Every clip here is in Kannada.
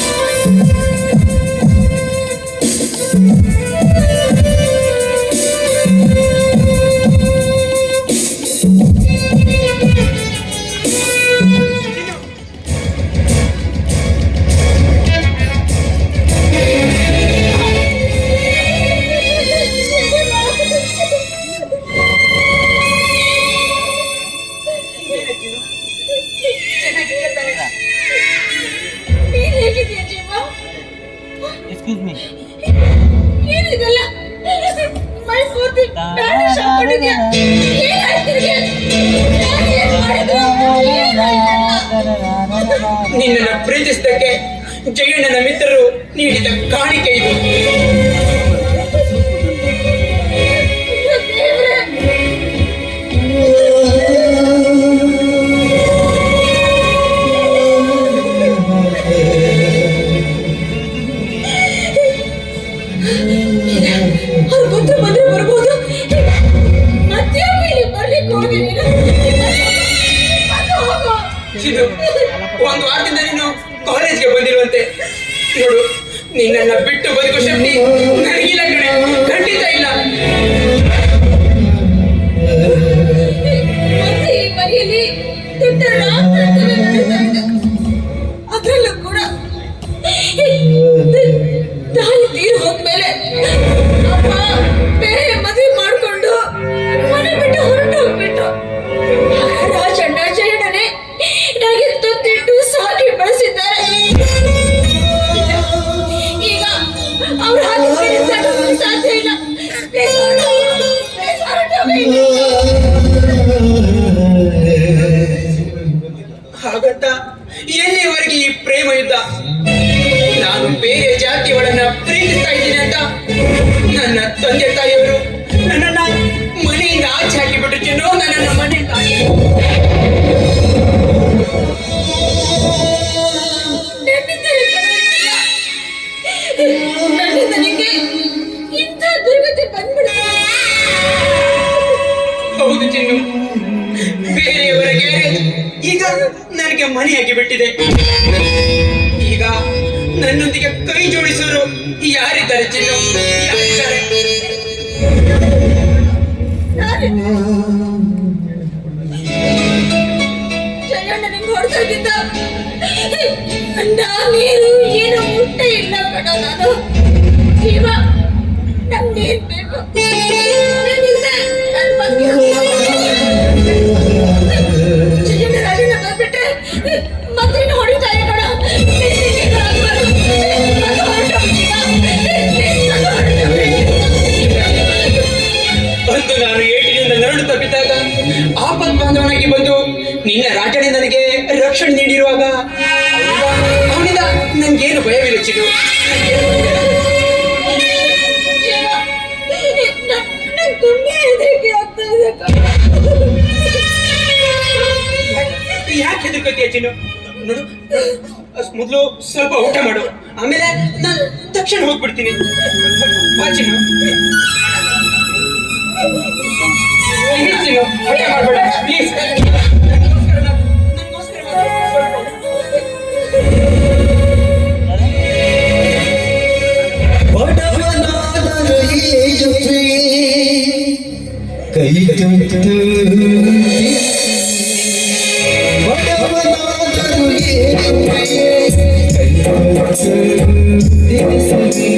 ನೀನ್ ಎಕ್ಸ್ಕ್ಯೂಸ್ ಮೀ ಏನಿದೆಲ್ಲ? ಪೂರ್ತಿ ನಿನ್ನನ್ನು ಪ್ರೀತಿಸಿದ್ದಕ್ಕೆ ಜಯಣ್ಣನ ಮಿತ್ರರು ನೀಡಿದ ಕಾಣಿಕೆ ಇದು ಮತ್ತೆ ಇಲ್ಲಿ ಇದು ಒಂದು ವಾರದಿಂದ ನೀನು ಕಾಲೇಜ್ಗೆ ಬಂದಿರುವಂತೆ. ನೋಡು ನಿನ್ನನ್ನ ಬಿಟ್ಟು ಬದುಕು ಶಕ್ತಿ ಹೌದು ಚಿನ್ನು. ಬೇರೆಯವರ ಗ್ಯಾರೇಜ್ ಈಗ ನನಗೆ ಮನೆಯಾಗಿ ಬಿಟ್ಟಿದೆ ಈಗ ನನ್ನೊಂದಿಗೆ ಕೈ ಜೋಡಿಸೋರು ಯಾರಿದ್ದಾರೆ ಚಿನ್ನು? ಯಾರಿದ್ದಾರೆ? ಬಾಂಧವನಾಗಿ ಬಂದು ನಿನ್ನ ರಾಜನೇ ನನಗೆ ರಕ್ಷಣೆ ನೀಡಿರುವಾಗ ಅವನಿಂದ ನಂಗೇನು ಭಯವಿಲ್ಲ. ಯಾಕೆ ಹೆದರ್ಕೋತೀಯ ಚಿನ್ನು? ನೋಡು, ಮೊದ್ಲು ಸ್ವಲ್ಪ ಊಟ ಮಾಡು. ಆಮೇಲೆ ನಾನು ತಕ್ಷಣ ಹೋಗ್ಬಿಡ್ತೀನಿ. ಬಾ ಚಿನ್ನು. ಪ್ಲೀಸ್ ಚಿನ್ನು ಊಟ ಮಾಡ್ಬೇಡ ಪ್ಲೀಸ್ ಬಡವನಾದರೂ ಏನು ಕೈ ತುತ್ತು ಬಡವನಾದರೂ ಏನು ಕೈ ತುತ್ತು ತಿನಿಸುವೆ.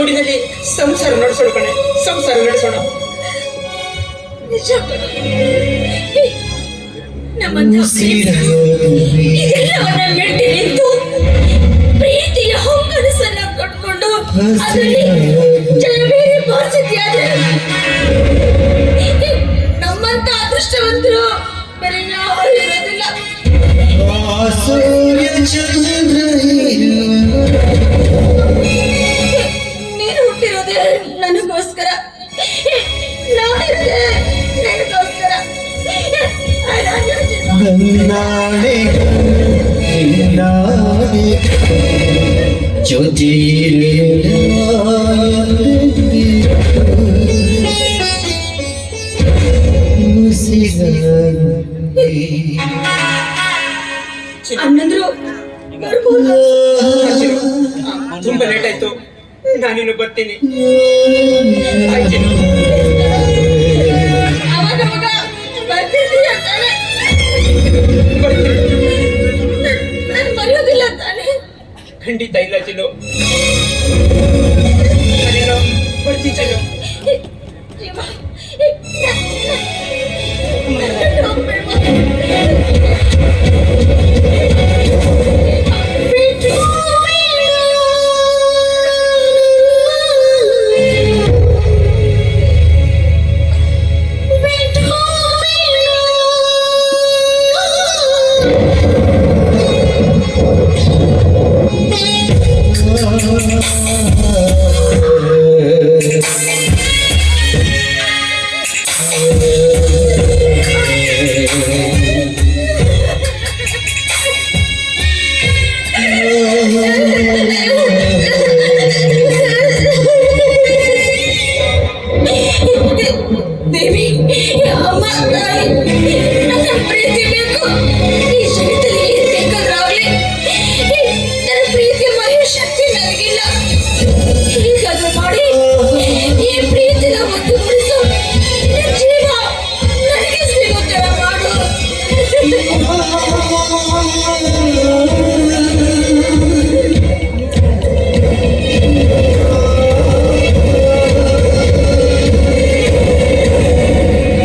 ಗೂಡಿನಲ್ಲಿ ಸಂಸಾರ ನಡೆಸೋಣ ಕಣೆ ಸಂಸಾರ ನಡೆಸೋಣ. ನಮ್ಮ ಸೀರೆ ಇದೆಲ್ಲವನ್ನ ಮೆಟ್ಟಿ ನಿಂತ ಅಣ್ಣಂದ್ರು ತುಂಬಾ ಲೇಟ್ ಆಯ್ತು. ನಾನಿನ್ನು ಬರ್ತೀನಿ. ಖಂಡಿತ ಇಲ್ಲ ಚಿನ್ನು. baby, amarte. Hasta el principio tú, y yo te